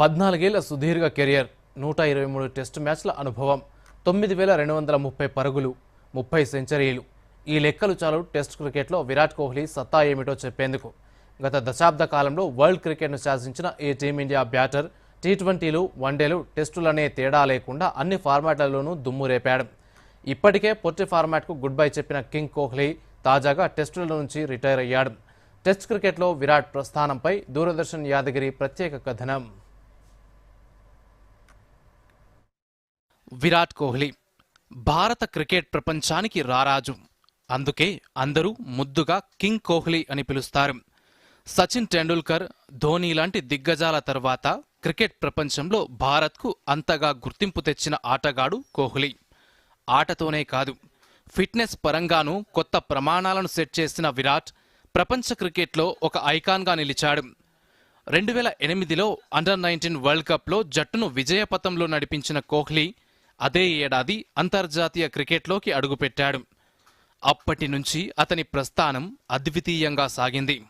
పద్నాలుగేళ్ళ సుదీర్ఘ కెరియర్ నూట ఇరవై మూడు టెస్టు మ్యాచ్ల అనుభవం తొమ్మిది వేల రెండు వందల ముప్పై పరుగులు ముప్పై సెంచరీలు. ఈ లెక్కలు చాలు టెస్ట్ క్రికెట్లో విరాట్ కోహ్లీ సత్తా ఏమిటో చెప్పేందుకు. గత దశాబ్ద కాలంలో వరల్డ్ క్రికెట్ను శాసించిన ఈ టీమిండియా బ్యాటర్ టీ ట్వంటీలు వన్డేలు టెస్టులనే తేడా లేకుండా అన్ని ఫార్మాట్లలోనూ దుమ్ము రేపాడు. ఇప్పటికే పొట్టి ఫార్మాట్కు గుడ్ బై చెప్పిన కింగ్ కోహ్లీ తాజాగా టెస్టుల నుంచి రిటైర్ అయ్యాడు. టెస్ట్ క్రికెట్లో విరాట్ ప్రస్థానంపై దూరదర్శన్ యాదగిరి ప్రత్యేక కథనం. విరాట్ కోహ్లీ భారత క్రికెట్ ప్రపంచానికి రారాజు. అందుకే అందరూ ముద్దుగా కింగ్ కోహ్లీ అని పిలుస్తారు. సచిన్ టెండూల్కర్ ధోని లాంటి దిగ్గజాల తర్వాత క్రికెట్ ప్రపంచంలో భారత్కు అంతగా గుర్తింపు తెచ్చిన ఆటగాడు కోహ్లీ. ఆటతోనే కాదు ఫిట్నెస్ పరంగానూ కొత్త ప్రమాణాలను సెట్ చేసిన విరాట్ ప్రపంచ క్రికెట్లో ఒక ఐకాన్గా నిలిచాడు. రెండు వేల ఎనిమిదిలో అండర్ నైన్టీన్ వరల్డ్ కప్లో జట్టును విజయపథంలో నడిపించిన కోహ్లీ అదే ఏడాది అంతర్జాతీయ క్రికెట్లోకి అడుగుపెట్టాడు. అప్పటి నుంచి అతని ప్రస్థానం అద్వితీయంగా సాగింది.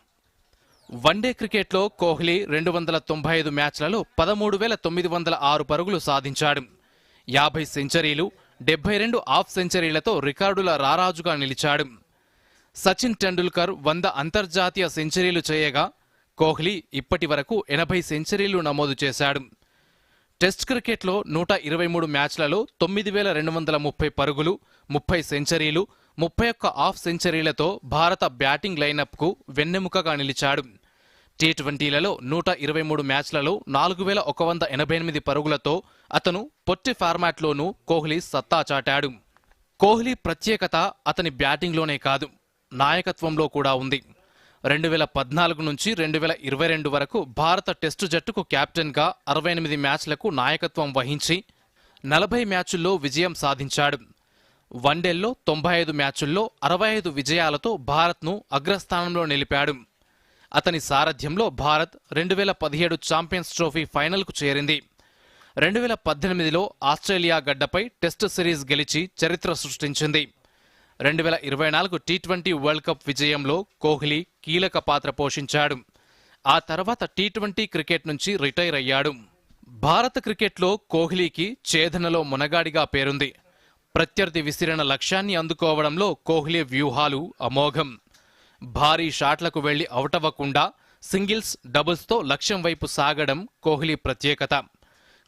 వన్డే క్రికెట్లో కోహ్లీ రెండు వందల తొంభై ఐదు మ్యాచ్లలో పదమూడు వేల తొమ్మిది వందల ఆరు పరుగులు సాధించాడు. యాభై సెంచరీలు డెబ్బై రెండు హాఫ్ సెంచరీలతో రికార్డుల రారాజుగా నిలిచాడు. సచిన్ టెండూల్కర్ వంద అంతర్జాతీయ సెంచరీలు చేయగా కోహ్లీ ఇప్పటి వరకు ఎనభై సెంచరీలు నమోదు చేశాడు. టెస్ట్ క్రికెట్లో నూట ఇరవై మూడు మ్యాచ్లలో తొమ్మిది వేల రెండు వందల ముప్పై పరుగులు ముప్పై సెంచరీలు ముప్పై ఒక్క హాఫ్ సెంచరీలతో భారత బ్యాటింగ్ లైనప్కు వెన్నెముకగా నిలిచాడు. టీ ట్వంటీలలో నూట ఇరవై మూడు మ్యాచ్లలో నాలుగు వేల ఒక వంద ఎనభై ఎనిమిది పరుగులతో అతను పొట్టి ఫార్మాట్లోనూ కోహ్లీ సత్తా చాటాడు. కోహ్లీ ప్రత్యేకత అతని బ్యాటింగ్లోనే కాదు నాయకత్వంలో కూడా ఉంది. రెండు వేల పద్నాలుగు నుంచి రెండు వేల ఇరవై రెండు వరకు భారత టెస్టు జట్టుకు కెప్టెన్గా అరవై ఎనిమిది మ్యాచ్లకు నాయకత్వం వహించి నలభై మ్యాచుల్లో విజయం సాధించాడు. వన్డేల్లో తొంభై ఐదు మ్యాచుల్లో అరవై ఐదు విజయాలతో భారత్ను అగ్రస్థానంలో నిలిపాడు. అతని సారథ్యంలో భారత్ రెండు వేల పదిహేడు ఛాంపియన్స్ ట్రోఫీ ఫైనల్కు చేరింది. రెండు వేల పద్దెనిమిదిలో ఆస్ట్రేలియా గడ్డపై టెస్ట్ సిరీస్ గెలిచి చరిత్ర సృష్టించింది. రెండు వేల ఇరవై నాలుగు టీ ట్వంటీ వరల్డ్ కప్ విజయంలో కోహ్లీ కీలక పాత్ర పోషించాడు. ఆ తర్వాత టీ ట్వంటీ క్రికెట్ నుంచి రిటైర్ అయ్యాడు. భారత క్రికెట్లో కోహ్లీకి ఛేదనలో మునగాడిగా పేరుంది. ప్రత్యర్థి విసిరిన లక్ష్యాన్ని అందుకోవడంలో కోహ్లీ వ్యూహాలు అమోఘం. భారీ షాట్లకు వెళ్ళి అవుటవ్వకుండా సింగిల్స్ డబుల్స్తో లక్ష్యం వైపు సాగడం కోహ్లీ ప్రత్యేకత.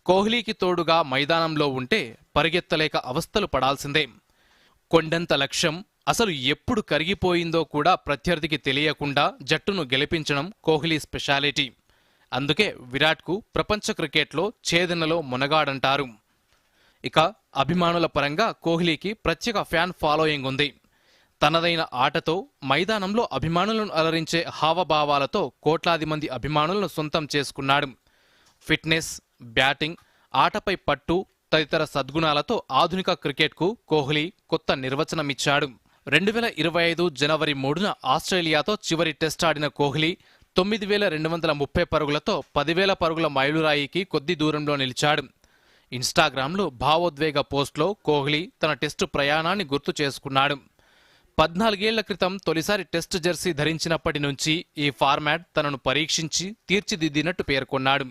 కోహ్లీకి తోడుగా మైదానంలో ఉంటే పరిగెత్తలేక అవస్థలు పడాల్సిందే. కొండంత లక్ష్యం? అసలు ఎప్పుడు కరిగిపోయిందో కూడా ప్రత్యర్థికి తెలియకుండా జట్టును గెలిపించడం కోహ్లీ స్పెషాలిటీ. అందుకే విరాట్కు ప్రపంచ క్రికెట్లో ఛేదనలో మునగాడంటారు. ఇక అభిమానుల పరంగా కోహ్లీకి ప్రత్యేక ఫ్యాన్ ఫాలోయింగ్ ఉంది. తనదైన ఆటతో మైదానంలో అభిమానులను అలరించే హావభావాలతో కోట్లాది మంది అభిమానులను సొంతం చేసుకున్నాడు. ఫిట్నెస్ బ్యాటింగ్ ఆటపై పట్టు తదితర సద్గుణాలతో ఆధునిక క్రికెట్కు కోహ్లీ కొత్త నిర్వచనమిచ్చాడు. రెండు వేల ఇరవై ఐదు జనవరి మూడున ఆస్ట్రేలియాతో చివరి టెస్ట్ ఆడిన కోహ్లీ తొమ్మిది వేల రెండు వందల ముప్పై పరుగులతో పదివేల పరుగుల మైలురాయికి కొద్ది దూరంలో నిలిచాడు. ఇన్స్టాగ్రామ్లో భావోద్వేగ పోస్ట్లో కోహ్లీ తన టెస్టు ప్రయాణాన్ని గుర్తు చేసుకున్నాడు. పద్నాలుగేళ్ళ క్రితం తొలిసారి టెస్ట్ జెర్సీ ధరించినప్పటి నుంచి ఈ ఫార్మాట్ తనను పరీక్షించి తీర్చిదిద్దినట్టు పేర్కొన్నాడు.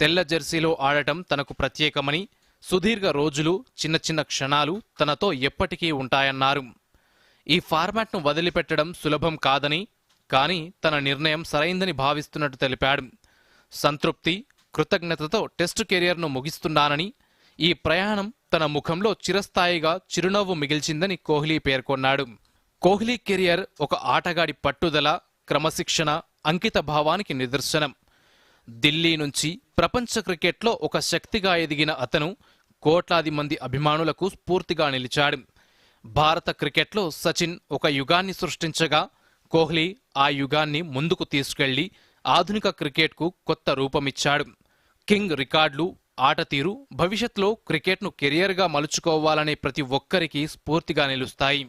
తెల్ల జెర్సీలో ఆడటం తనకు ప్రత్యేకమని సుదీర్ఘ రోజులు చిన్న చిన్న క్షణాలు తనతో ఎప్పటికీ ఉంటాయన్నారు. ఈ ఫార్మాట్ను వదిలిపెట్టడం సులభం కాదని కానీ తన నిర్ణయం సరైందని భావిస్తున్నట్టు తెలిపాడు. సంతృప్తి కృతజ్ఞతతో టెస్టు కెరియర్ను ముగిస్తున్నానని ఈ ప్రయాణం తన ముఖంలో చిరస్థాయిగా చిరునవ్వు మిగిల్చిందని కోహ్లీ పేర్కొన్నాడు. కోహ్లీ కెరియర్ ఒక ఆటగాడి పట్టుదల క్రమశిక్షణ అంకిత భావానికి నిదర్శనం. ఢిల్లీ నుంచి ప్రపంచ క్రికెట్లో ఒక శక్తిగా ఎదిగిన అతను కోట్లాది మంది అభిమానులకు స్ఫూర్తిగా నిలిచాడు. భారత క్రికెట్లో సచిన్ ఒక యుగాన్ని సృష్టించగా కోహ్లీ ఆ యుగాన్ని ముందుకు తీసుకెళ్ళి ఆధునిక క్రికెట్కు కొత్త రూపమిచ్చాడు. కింగ్ రికార్డులు ఆట తీరు భవిష్యత్తులో క్రికెట్ను కెరియర్గా మలుచుకోవాలనే ప్రతి ఒక్కరికి స్ఫూర్తిగా నిలుస్తాయి.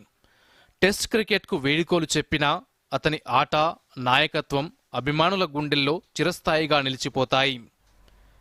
టెస్ట్ క్రికెట్కు వేడుకోలు చెప్పినా అతని ఆట నాయకత్వం అభిమానుల గుండెల్లో చిరస్థాయిగా నిలిచిపోతాయి.